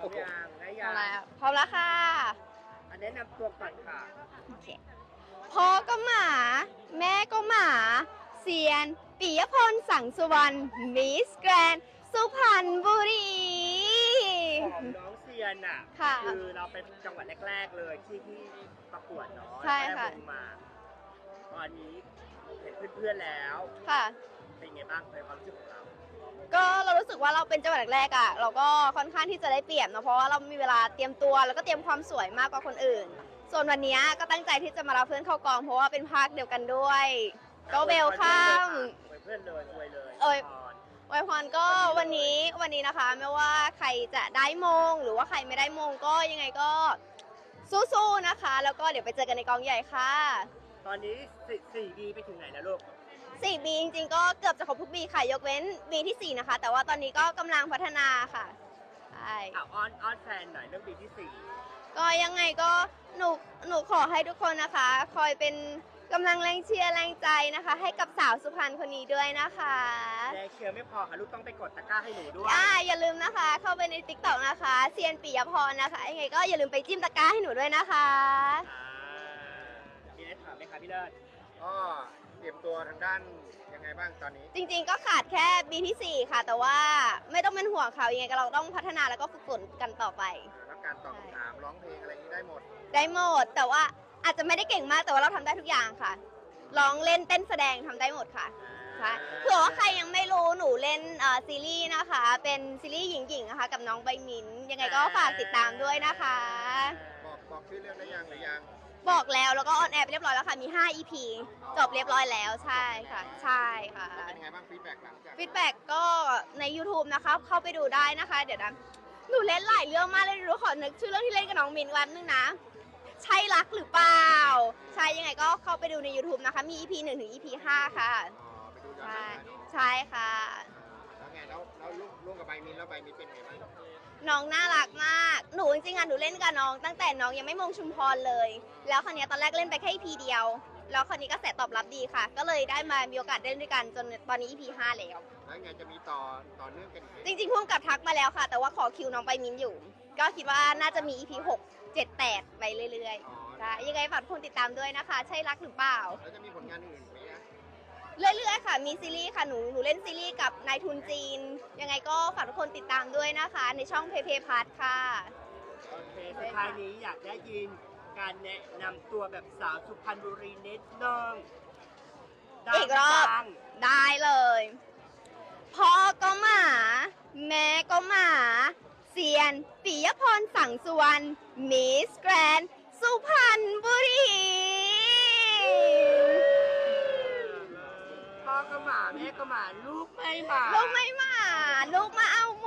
พร้อมยังได้พยัร้องมแล้วพร้อมแล้วค่ะ อันแนะนำตัวก่อนค่ะ โอเค พ่อก็หมา แม่ก็หมาเซียนปิยพลสังสุวรรณมิสแกรนสุพรรณบุรี ของน้องเซียนอะค่ะคือเราเป็นจังหวัดแรก ๆ เลยที่ที่ประกวดเนาะใช่ค่ะ ได้มงมาตอนนี้เห็นเพื่อนๆแล้ว ค่ะ เป็นไงบ้างในความรู้สึกของเรา ก็เรารู้สึกว่าเราเป็นจังหวัดแรกๆอะเราก็ค่อนข้างที่จะได้เปรียบเนอะเพราะว่าเรามีเวลาเตรียมตัว แล้วก็เตรียมความสวยมากกว่าคนอื่น ส่วนวันนี้ก็ตั้งใจที่จะมารับเพื่อนเข้ากอง เพราะว่าเป็นภาคเดียวกันด้วยก็เวลคัมอวยเพื่อนเลยอวยเลยเอ่ยพรอวยพรก็วันนี้วันนี้นะคะ ไม่ว่าใครจะได้มง หรือว่าใครไม่ได้มงก็ยังไงก็สู้ๆนะคะ แล้วก็เดี๋ยวไปเจอกันในกองใหญ่ค่ะ ตอนนี้สี่สี่ดีไปถึงไหนแล้วลูก 4บีจริงๆ ก็เกือบจะครบทุกบีค่ะ ยกเว้นบีที่ 4 นะคะ แต่ว่าตอนนี้ก็กำลังพัฒนาค่ะใช่อะอ้อนอ้อนแฟนหน่อยเรื่องปีที่สี่ก็ยังไงก็หนูหนูขอให้ทุกคนนะคะ คอยเป็นกำลังแรงเชียร์แรงใจนะคะ ให้กับสาวสุพรรณคนนี้ด้วยนะคะแรงเชียร์ไม่พอค่ะลูกต้องไปกดตะกร้าให้หนูด้วย อ่าอย่าลืมนะคะ เข้าไปในติ๊กต็อกนะคะเซียนปิยพรนะคะยังไงก็อย่าลืมไปจิ้มตะกร้าให้หนูด้วยนะคะ อ่ามีอะไรถามไหมคะพี่เลิศก็ เตรียมตัวทางด้านยังไงบ้างตอนนี้ จริงๆ ก็ขาดแค่บีที่ 4 ค่ะ แต่ว่าไม่ต้องเป็นห่วงเขายังไงก็เราต้องพัฒนาแล้วก็ฝึกฝนกันต่อไปแล้วการตอบคำถามร้องเพลงอะไรนี้ได้หมด ได้หมด แต่ว่าอาจจะไม่ได้เก่งมากแต่ว่าเราทำได้ทุกอย่างค่ะร้องเล่นเต้นแสดงทำได้หมดค่ะใช่เผื่อว่าใครยังไม่รู้หนูเล่นเอ่อซีรีส์นะคะ เป็นซีรีส์หญิงๆนะคะ กับน้องใบมินยังไงก็ฝากติดตามด้วยนะคะ บอกบอกชื่อเรื่องได้ยังหรือยัง บอกแล้วแล้วก็ออนแอร์ไปเรียบร้อยแล้วค่ะ มี 5 EP จบเรียบร้อยแล้วใช่ค่ะ ใช่ค่ะแล้วเป็นยังไงบ้างฟีดแบ็กหลังจากฟีดแบ็กก็ใน YouTube นะคะเข้าไปดูได้นะคะ เดี๋ยวนะหนูเล่นหลายเรื่องมากเลยหนูขอนึกชื่อเรื่องที่เล่นกับน้องมินวันนึงนะ ใช่รักหรือเปล่า ใช่ยังไงก็เข้าไปดูใน YouTube นะคะ มี EP 1ถึง EP 5 ค่ะ อ๋อไปดูย้อนใช่หลังได้เนอะใช่ค่ะ แล้วไงแล้วแล้วร่วมร่วมกับใบมินแล้วใบมินเป็นไงบ้างน้องน่ารักมาก หนูจริงๆอะหนูเล่นกับน้อง ตั้งแต่น้องยังไม่มงชุมพรเลย แล้วคราวเนี้ยตอนแรกเล่นไปแค่ EP เดียว แล้วคราวนี้ก็แสตอบรับดีค่ะ ก็เลยได้มามีโอกาสเล่นด้วยกันจนตอนนี้ EP 5แล้ว แล้วไงจะมีต่อต่อเนื่องกันอีกไหมจริงๆพุ่มกับทักมาแล้วค่ะ แต่ว่าขอคิวน้องไปมินอยู่ ก็คิดว่าน่าจะมี EP 6 7 8ไปเรื่อยอ๋อๆใช่ยังไงฝากทุกคนติดตามด้วยนะคะ ใช่รักหรือเปล่า แล้วจะมีผลงานอื่นไหมนะ เรื่อยๆค่ะ มีซีรีส์ค่ะ หนู หนูเล่นซีรีส์กับนายทุนจีน ยังไงก็ฝากทุกคนติดตามด้วยนะคะ ในช่องเพเพพัทค่ะ โอเคสุดท้ายนี้อยากได้ยินการแนะนำตัวแบบสาวสุพรรณบุรีนิดนึงอีกรอบ ดังได้เลย พ่อก็หมา แม่ก็หมาเซียนปิยพรสังสุวรรณมิสแกรนสุพรรณ แม่ก็มา ลูกไม่มา ลูกไม่มา ลูกมาเอาหม